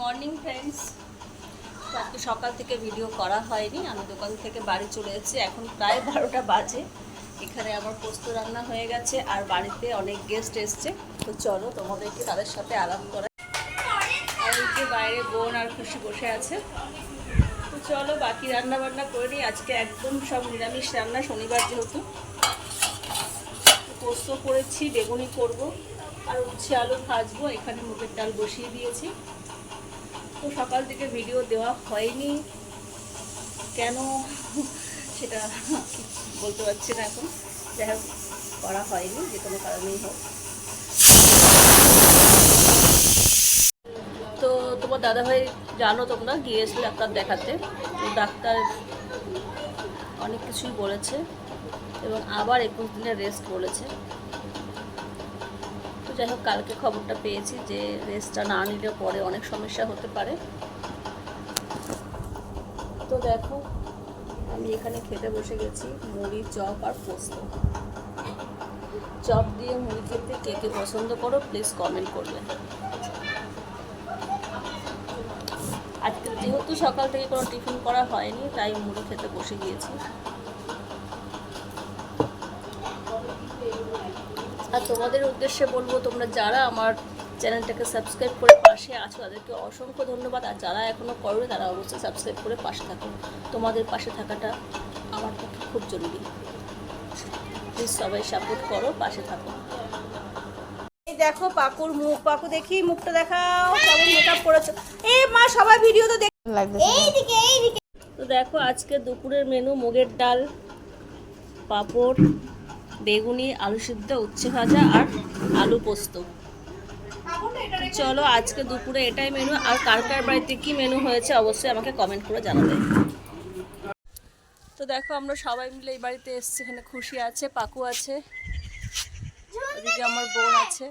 Morning friends, আজকে সকাল থেকে ভিডিও করা হয়নি। আমি দোকান থেকে বাড়ি চলে এসেছি। এখন প্রায় বারোটা বাজে। এখানে আমার পোস্ত রান্না হয়ে গেছে আর বাড়িতে অনেক গেস্ট এসছে। তো চলো তোমাদেরকে তাদের সাথে আলাপ করা যে বাইরে বোন আর খুশি বসে আছে। তো চলো বাকি রান্না বান্না করে নিই। আজকে একদম সব নিরামিষ রান্না, শনিবার যেহেতু। পোস্ত করেছি, বেগুনি করব। আর উচ্ছে আলু ভাজবো। এখানে মুগের ডাল বসিয়ে দিয়েছি। তো সকাল থেকে ভিডিও দেওয়া হয়নি। কেন? সেটা বলতে পারছি না এখন। যাই হোক, করা হয়নি, যে কোনো কারণেই হোক। তো তোমার দাদাভাই জানো তোমরা, গিয়েছিল ডাক্তার দেখাতে। ডাক্তার অনেক কিছুই বলেছে এবং আবার একুশ দিনের রেস্ট বলেছে। যাই হোক, কালকে খবরটা পেয়েছি যে রেস্টটা না নিলে পরে অনেক সমস্যা হতে পারে। তো দেখো, আমি এখানে খেতে বসে গেছি মুড়ি চপ আর পোস্ত। চপ দিয়ে মুড়ি খেতে কে কে পছন্দ করো প্লিজ কমেন্ট করবে। আজকে যেহেতু সকাল থেকে কোনো টিফিন করা হয়নি, তাই মুড়ি খেতে বসে গিয়েছি। আর তোমাদের উদ্দেশ্যে বলব তোমরা যারা আমার চ্যানেলটাকে সাবস্ক্রাইব করে পাশে আছো তাদেরকে অসংখ্য ধন্যবাদ। আর যারা এখনও করো তারা অবশ্যই সাবস্ক্রাইব করে পাশে থাকো। তোমাদের পাশে থাকাটা আমার পক্ষে খুব জরুরি। প্লিজ সবাই সাপোর্ট করো পাশে থাকো। এই দেখো পাকুর মুখ। পাকু দেখি মুখটা দেখাও কেমন মেকআপ করেছ। এ মা সবাই ভিডিও তো দেখ তো দেখো আজকে দুপুরের মেনু মুগের ডাল পাঁপড় বেগুনি, আলু সিদ্ধ, উচ্ছে ভাজা আর আলু পোস্ত। চলো আজকে দুপুরে এটাই মেনু আর কার কার বাড়িতে কি মেনু হয়েছে অবশ্যই আমাকে কমেন্ট করে জানাবে তো দেখো, আমরা সবাই মিলে এই বাড়িতে এসেছি। এখানে খুশি আছে, পাকু আছে ওদিকে আমার বোন আছে।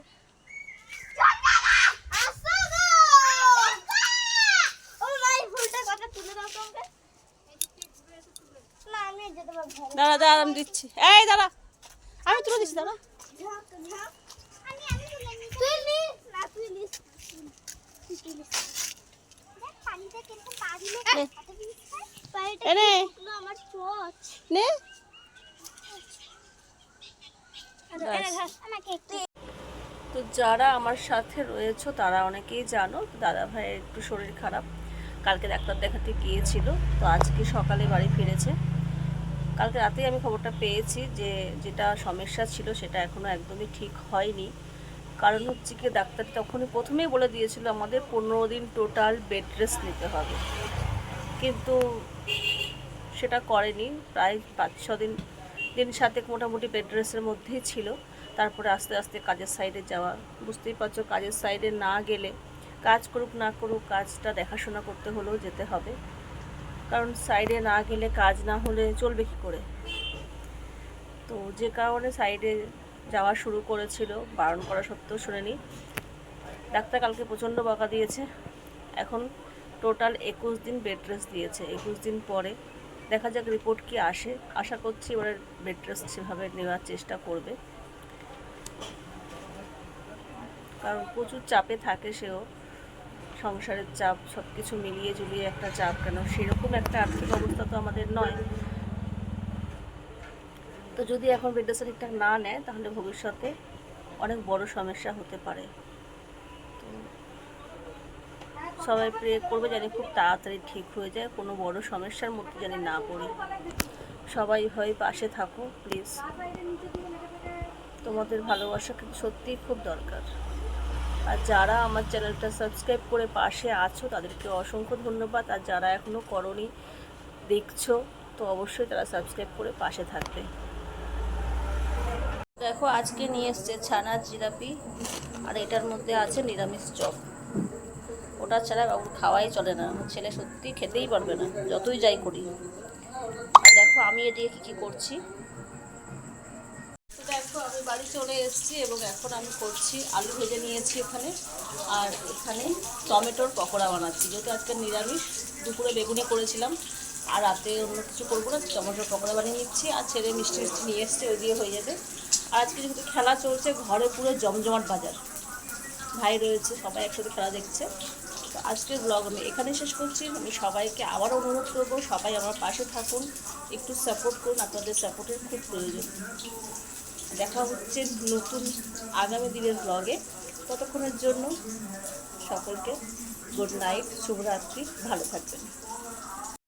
দাঁড়া দাঁড়া, আমি দিচ্ছি। এই, দাঁড়া। আমি তুলে দিচ্ছি দাঁড়া। তো যারা আমার সাথে রয়েছে তারা অনেকেই জানো দাদা ভাইয়ের একটু শরীর খারাপ। কালকে ডাক্তার দেখাতে গিয়েছিল তো আজকে সকালে বাড়ি ফিরেছে। কালকে রাতেই আমি খবরটা পেয়েছি যে যেটা সমস্যা ছিল সেটা এখনও একদমই ঠিক হয়নি। কারণ হচ্ছে কি ডাক্তার তখনই প্রথমেই বলে দিয়েছিল আমাদের পনেরো দিন টোটাল বেড রেস্ট নিতে হবে। কিন্তু সেটা করেনি। প্রায় পাঁচ, ছ দিন দিন সাথে মোটামুটি বেড রেস্টের মধ্যেই ছিল। তারপরে আস্তে আস্তে কাজের সাইডে যাওয়া। বুঝতেই পারছ, কাজের সাইডে না গেলে কাজ করুক না করুক, কাজটা দেখাশোনা করতে হলেও যেতে হবে। কারণ সাইডে না গেলে কাজ না হলে চলবে কী করে? তো যে কারণে সাইডে যাওয়া শুরু করেছিল, বারণ করা সত্ত্বেও শুনেনি। ডাক্তার কালকে প্রচণ্ড বকা দিয়েছে। এখন টোটাল একুশ দিন বেড রেস্ট দিয়েছে। একুশ দিন পরে দেখা যাক রিপোর্ট কি আসে। আশা করছি এবারে বেড রেস্ট সেভাবে নেওয়ার চেষ্টা করবে। কারণ প্রচুর চাপে থাকে সেও। সংসারের চাপ সব কিছু মিলিয়ে ঝুলিয়ে একটা চাপ কেন? সেরকম একটা আর্থিক অবস্থা তো আমাদের নয়। তো যদি এখন বেডরেস্টটা ঠিকঠাক না নেয়, তাহলে ভবিষ্যতে অনেক বড় সমস্যা হতে পারে। তো সবাই প্রে করবে জানি খুব তাড়াতাড়ি ঠিক হয়ে যায়, কোনো বড় সমস্যার মধ্যে জানি না পড়ি। সবাই হয় পাশে থাকো প্লিজ তোমাদের ভালোবাসা কিন্তু সত্যিই খুব দরকার। আর যারা আমার চ্যানেলটা সাবস্ক্রাইব করে পাশে আছো, তাদেরকে অসংখ্য ধন্যবাদ। আর যারা এখনও করনি, দেখছ, তো অবশ্যই তারা সাবস্ক্রাইব করে পাশে থাকবে। দেখো, আজকে নিয়ে এসছে ছানার জিলাপি, আর এটার মধ্যে আছে নিরামিষ চপ। ওটা ছাড়া বাবুর খাওয়াই চলে না। ছেলে সত্যি খেতেই পারবে না, যতই যাই করি। আর দেখো, আমি এদিকে কী কী করছি। এসেছি এবং এখন আমি করছি আলু ভেজে নিয়েছি এখানে। আর এখানে টমেটোর পকোড়া বানাচ্ছি। যেহেতু আজকে নিরামিষ, দুপুরে বেগুনি করেছিলাম, আর রাতে অন্য কিছু করব না, টমেটোর পকোড়া বানিয়ে নিচ্ছি, আর ছেলে মিষ্টি মিষ্টি নিয়ে এসছে, ওই দিয়ে হয়ে যাবে। আর আজকে যেহেতু খেলা চলছে, ঘরে পুরো জমজমাট বাজার। ভাই রয়েছে, সবাই একসাথে খেলা দেখছে। তো আজকের ব্লগ আমি এখানে শেষ করছি। আমি সবাইকে আবার অনুরোধ করব, সবাই আমার পাশে থাকুন, একটু সাপোর্ট করুন, আপনাদের সাপোর্টের খুব প্রয়োজন। দেখা হচ্ছে নতুন আগামী দিনের ব্লগে ততক্ষণের জন্য সকলকে গুড নাইট শুভরাত্রি ভালো থাকবেন।